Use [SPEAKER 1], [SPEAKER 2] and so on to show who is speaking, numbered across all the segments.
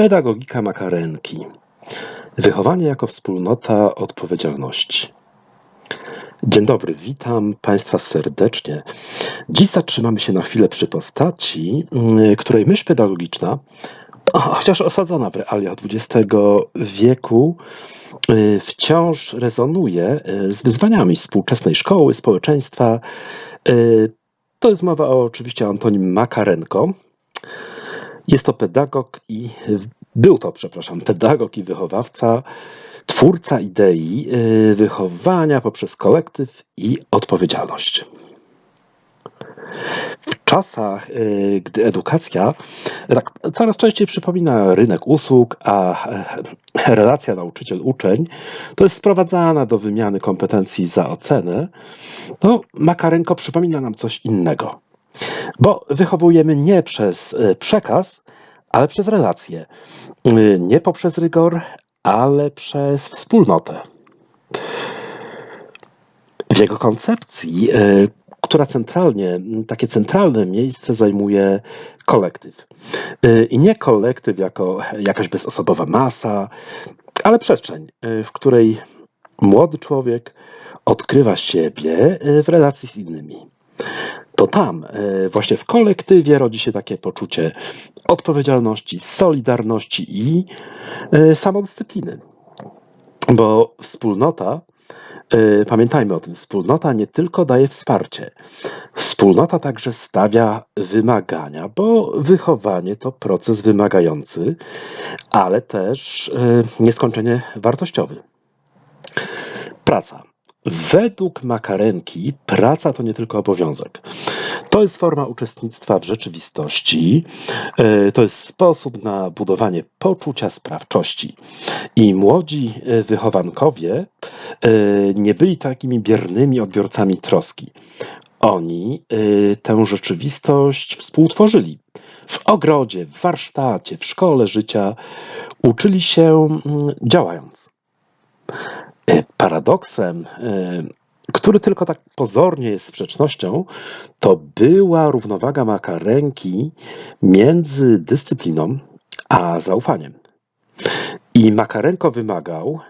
[SPEAKER 1] Pedagogika makarenki. Wychowanie jako wspólnota odpowiedzialności. Dzień dobry, witam Państwa serdecznie. Dziś zatrzymamy się na chwilę przy postaci, mm, której myśl pedagogiczna, o, chociaż osadzona w realiach XX wieku, y, wciąż rezonuje y, z wyzwaniami współczesnej szkoły, społeczeństwa. Y, To jest mowa o oczywiście Antonim Makarenko. Jest to pedagog i był to, przepraszam, pedagog i wychowawca, twórca idei y, wychowania poprzez kolektyw i odpowiedzialność. W czasach, y, gdy edukacja tak coraz częściej przypomina rynek usług, a e, relacja nauczyciel-uczeń to jest sprowadzana do wymiany kompetencji za ocenę, no, Makarenko przypomina nam coś innego. Bo wychowujemy nie przez y, przekaz, ale przez relacje. Y, Nie poprzez rygor, ale przez wspólnotę. W jego koncepcji, y, która centralnie, takie centralne miejsce zajmuje kolektyw. Y, I nie kolektyw jako jakaś bezosobowa masa, ale przestrzeń, w której młody człowiek odkrywa siebie w relacji z innymi. To tam, y, właśnie w kolektywie rodzi się takie poczucie odpowiedzialności, solidarności i y, samodyscypliny. Bo wspólnota, y, pamiętajmy o tym, wspólnota nie tylko daje wsparcie, wspólnota także stawia wymagania, bo wychowanie to proces wymagający, ale też nieskończenie wartościowy. Praca. Według Makarenki praca to nie tylko obowiązek. To jest forma uczestnictwa w rzeczywistości, e, to jest sposób na budowanie poczucia sprawczości. I młodzi e, wychowankowie e, nie byli takimi biernymi odbiorcami troski. Oni tę rzeczywistość współtworzyli. W ogrodzie, w warsztacie, w szkole życia uczyli się mm, działając. Paradoksem, e, który tylko tak pozornie jest sprzecznością, to była równowaga Makarenki między dyscypliną a zaufaniem. I Makarenko wymagał,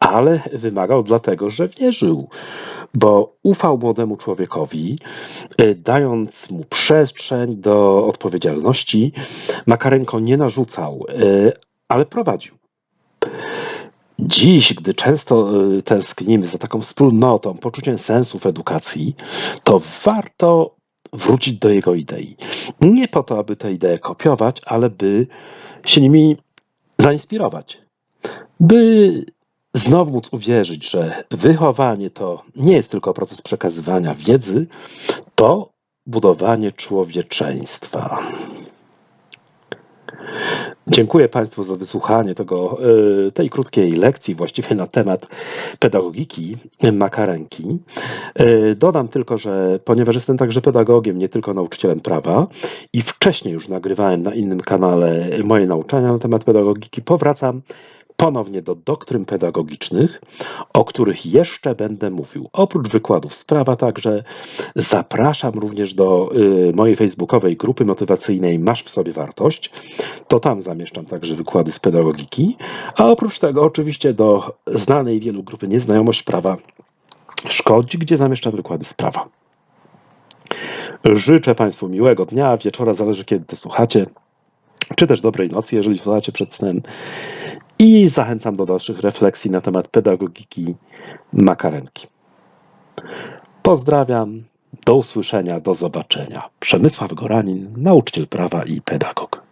[SPEAKER 1] ale wymagał dlatego, że wierzył, bo ufał młodemu człowiekowi, e, dając mu przestrzeń do odpowiedzialności. Makarenko nie narzucał, e, ale prowadził. Dziś, gdy często y, tęsknimy za taką wspólnotą, poczuciem sensu w edukacji, to warto wrócić do jego idei. Nie po to, aby te idee kopiować, ale by się nimi zainspirować. By znowu móc uwierzyć, że wychowanie to nie jest tylko proces przekazywania wiedzy, to budowanie człowieczeństwa. Dziękuję Państwu za wysłuchanie tego, y, tej krótkiej lekcji właściwie na temat pedagogiki Makarenki. Y, Dodam tylko, że ponieważ jestem także pedagogiem, nie tylko nauczycielem prawa i wcześniej już nagrywałem na innym kanale moje nauczania na temat pedagogiki, powracam ponownie do doktryn pedagogicznych, o których jeszcze będę mówił. Oprócz wykładów z prawa także zapraszam również do y, mojej facebookowej grupy motywacyjnej Masz w sobie wartość. To tam zamieszczam także wykłady z pedagogiki, a oprócz tego oczywiście do znanej wielu grupy Nieznajomość prawa szkodzi, gdzie zamieszczam wykłady z prawa. Życzę Państwu miłego dnia, wieczora, zależy kiedy to słuchacie, czy też dobrej nocy, jeżeli słuchacie przed snem. I zachęcam do dalszych refleksji na temat pedagogiki Makarenki. Pozdrawiam, do usłyszenia, do zobaczenia. Przemysław Goranin, nauczyciel prawa i pedagog.